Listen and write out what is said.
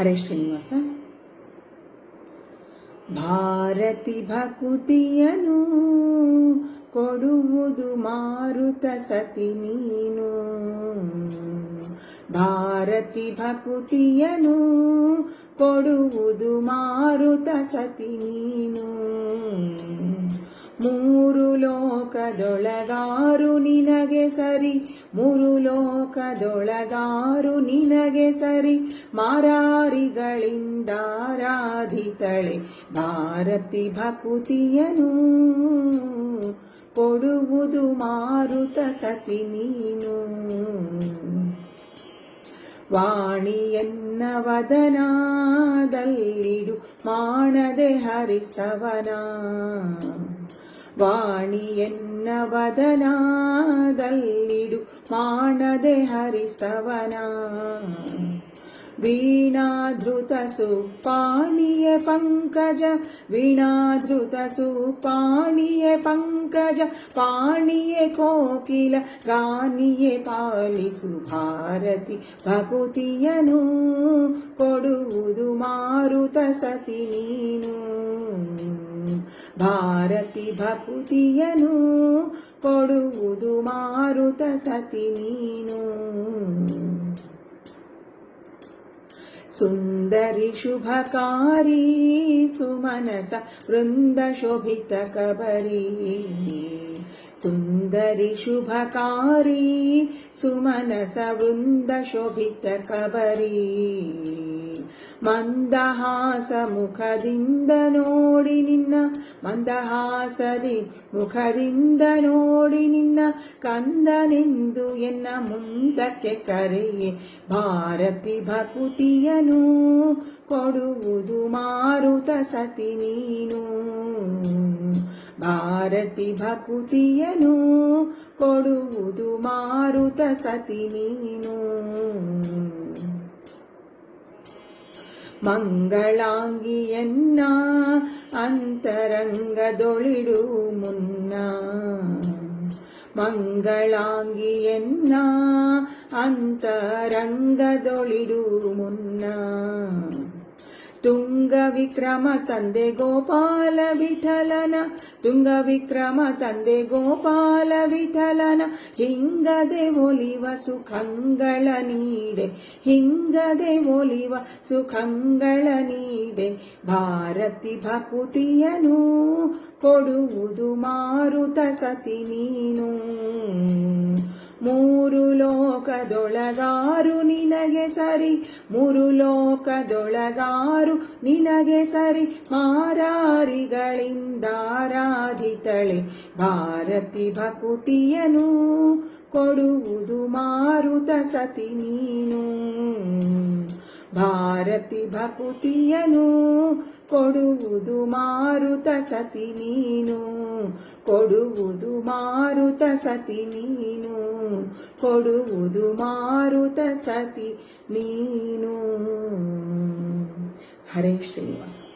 ಹರೇ ಶ್ರೀನಿವಾಸ ಭಾರತಿ ಭಕುತಿಯನು ಕೊಡುವುದು ಮಾರುತ ಸತಿ ನೀನು. ಭಾರತಿ ಭಕುತಿಯನು ಕೊಡುವುದು ಮಾರುತ ಸತಿ ನೀನು. ಮೂರು ಲೋಕದೊಳಗಾರು ನಿನಗೆ ಸರಿ. ಮೂರು ಲೋಕದೊಳಗಾರು ನಿನಗೆ ಸರಿ. ಮಾರಾರಿಗಳಿಂದಾರಾಧಿತಳೆ ಭಾರತಿ ಭಕುತಿಯನು. ಕೊಡುವುದು ಮಾರುತ ಸತಿ ನೀನು. ವಾಣಿಯನ್ನ ವದನಾದಲ್ಲಿಡು ಮಾಡದೆ ಹರಿಸವನ. ವಾಣಿಯನ್ನ ವದನಾದಲ್ಲಿಡು ಮಾಡದೆ ಹರಿಸ್ತವನ ವೀಣಾಧೃತ ಸುಪಾಣಿಯ ಪಂಕಜ, ವೀಣಾಧೃತ ಸುಪಾಣಿಯ ಪಂಕಜ, ಪಾಣಿಯ ಕೋಕಿಲ ಗಾನಿಯೇ ಪಾಲಿಸು ಭಾರತಿ ಭಕುತಿಯನು. ಕೊಡುವುದು ಮಾರುತ ಸತಿ ನೀನು. ಭಾರತಿ ಭಕುತಿಯನು ಕೊಡುವುದು ಮಾರುತ ಸತಿ ನೀನು ಸುಂದರಿ ಶುಭಕಾರಿ ಸುಮನಸ ವೃಂದ ಶೋಭಿತ ಕಬರಿ ಸುಂದರಿ ಶುಭಕಾರಿ ಸುಮನಸ ವೃಂದ ಶೋಭಿತ ಕಬರಿ ಮಂದಹಾಸ ಮುಖದಿಂದ ನೋಡಿ ನಿನ್ನ, ಮಂದಹಾಸದಿ ಮುಖದಿಂದ ನೋಡಿ ನಿನ್ನ, ಕಂದನೆಂದು ಎನ್ನ ಮುಂದಕ್ಕೆ ಕರೆಯೆ. ಭಾರತಿ ಭಕುತಿಯನು ಕೊಡುವುದು ಮಾರುತ ಸತಿ ನೀನು. ಭಾರತಿ ಭಕುತಿಯನು ಕೊಡುವುದು ಮಾರುತ ಸತಿ ನೀನು. ಮಂಗಳಾಂಗಿಯನ್ನ ಅಂತರಂಗದೊಳಿಡು ಮುನ್ನ ಮಂಗಳಾಂಗಿಯನ್ನ ಅಂತರಂಗದೊಳಿಡು ಮುನ್ನ ತುಂಗ ವಿಕ್ರಮ ತಂದೆ ಗೋಪಾಲ ವಿಠಲನ ತುಂಗ ವಿಕ್ರಮ ತಂದೆ ಗೋಪಾಲ ವಿಠಲನ, ಹಿಂಗದೆ ಒಲಿವ ಸುಖಂಗಳ ನೀಡೆ, ಹಿಂಗದೆ ಒಲಿವ ಸುಖಂಗಳ ನೀಡೆ, ಭಾರತಿ ಭಕುತಿಯನು ಕೊಡುವುದು ಮಾರುತ ಸತಿ ನೀನು. ಲೋಕದೊಳಗಾರು ನಿನಗೆ ಸರಿ, ಮೂರು ಲೋಕದೊಳಗಾರು ನಿನಗೆ ಸರಿ, ಮಾರಾರಿಗಳಿಂದ ಮಾರಾರಿಗಳಿಂದಾರಾಧಿತಳೆ ಭಾರತಿ ಭಕುತಿಯನು ಕೊಡುವುದು ಮಾರುತ ಸತಿ ನೀನು. ಭಾರತಿ ಭಕುತಿಯನು ಕೊಡುವುದು ಮಾರುತ ಸತಿ ನೀನು. ಕೊಡುವುದು ಮಾರುತ ಸತಿ ನೀನು ಕೊಡುವುದು ಮಾರುತ ಸತಿ ನೀನು. ಹರೇ ಶ್ರೀನಿವಾಸ.